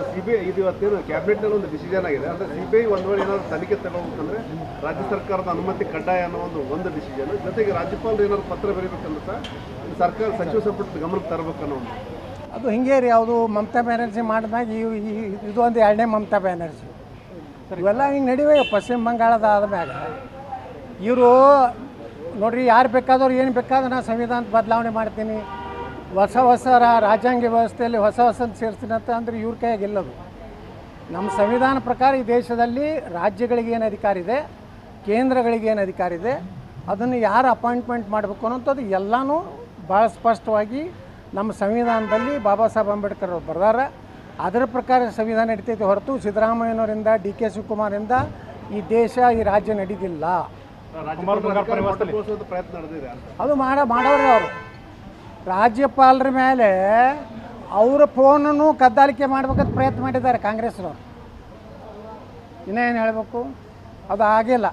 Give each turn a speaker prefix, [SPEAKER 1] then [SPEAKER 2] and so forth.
[SPEAKER 1] CBI ಇದು ಇವತ್ತೇನು ಕ್ಯಾಬಿನೆಟ್ನಲ್ಲಿ ಒಂದು ಡಿಸಿಷನ್ ಆಗಿದೆ. ಅಂದರೆ ಸಿಬಿಐ ಒಂದು ವೇಳೆ ಏನಾದ್ರು ತನಿಖೆ ತಗೋಬೇಕಂದ್ರೆ ರಾಜ್ಯ ಸರ್ಕಾರದ ಅನುಮತಿ ಕಡ್ಡಾಯ ಅನ್ನೋ ಒಂದು ಒಂದು ಡಿಸಿಷನ್. ಜೊತೆಗೆ ರಾಜ್ಯಪಾಲರು ಏನಾದ್ರು ಪತ್ರ ಬರೀಬೇಕಂದ್ರೆ ಸಹ ಸರ್ಕಾರ ಸಚಿವ ಸಂಪುಟದ ಗಮನಕ್ಕೆ ತರಬೇಕನ್ನೋ ಒಂದು.
[SPEAKER 2] ಅದು ಹಿಂಗೆ ರೀ, ಯಾವುದು ಮಮತಾ ಬ್ಯಾನರ್ಜಿ ಮಾಡಿದಾಗ ಇದು ಒಂದು ಎರಡನೇ ಮಮತಾ ಬ್ಯಾನರ್ಜಿ. ಇವೆಲ್ಲ ಹಿಂಗೆ ನಡಿವೆ ಪಶ್ಚಿಮ ಬಂಗಾಳದ ಆದ್ಮ್ಯಾಗ ಇವರು ನೋಡ್ರಿ, ಯಾರು ಬೇಕಾದವ್ರು ಏನು ಬೇಕಾದ್ರೆ ನಾನು ಸಂವಿಧಾನ ಬದಲಾವಣೆ ಮಾಡ್ತೀನಿ. ಹೊಸ ಹೊಸ ರಾ- ರಾಜ್ಯಾಂಗ ವ್ಯವಸ್ಥೆಯಲ್ಲಿ ಹೊಸ ಹೊಸ ಸೇರಿಸ್ತೀನಿ ಅಂತ ಅಂದ್ರೆ ಇವ್ರ ಕೈಯಾಗ ಇಲ್ಲದು ನಮ್ಮ ಸಂವಿಧಾನ ಪ್ರಕಾರ ಈ ದೇಶದಲ್ಲಿ ರಾಜ್ಯಗಳಿಗೆ ಏನು ಅಧಿಕಾರ ಇದೆ ಕೇಂದ್ರಗಳಿಗೆ ಏನು ಅಧಿಕಾರ ಇದೆ ಅದನ್ನು ಯಾರು ಅಪಾಯಿಂಟ್ಮೆಂಟ್ ಮಾಡಬೇಕು ಅನ್ನೋಂಥದ್ದು ಎಲ್ಲನೂ ಭಾಳ ಸ್ಪಷ್ಟವಾಗಿ ನಮ್ಮ ಸಂವಿಧಾನದಲ್ಲಿ ಬಾಬಾ ಸಾಹೇಬ್ ಅಂಬೇಡ್ಕರ್ ಅವರು ಬರ್ದಾರ. ಅದರ ಪ್ರಕಾರ ಸಂವಿಧಾನ ನಡೀತೈತೆ ಹೊರತು ಸಿದ್ದರಾಮಯ್ಯನವರಿಂದ ಡಿ ಕೆ ಶಿವಕುಮಾರಿಂದ ಈ ದೇಶ ಈ ರಾಜ್ಯ
[SPEAKER 1] ನಡೆದಿದೆ
[SPEAKER 2] ಅದು ಮಾಡ ಮಾಡೋರೇ ಅವರು. ರಾಜ್ಯಪಾಲರ ಮೇಲೆ ಅವರ ಫೋನನ್ನು ಕದ್ದಾಲಿಕೆ ಮಾಡ್ಬೇಕಂತ ಪ್ರಯತ್ನ ಮಾಡಿದ್ದಾರೆ ಕಾಂಗ್ರೆಸ್ನವ್ರು ಇನ್ನೇನು ಹೇಳಬೇಕು? ಅದು ಆಗಿಲ್ಲ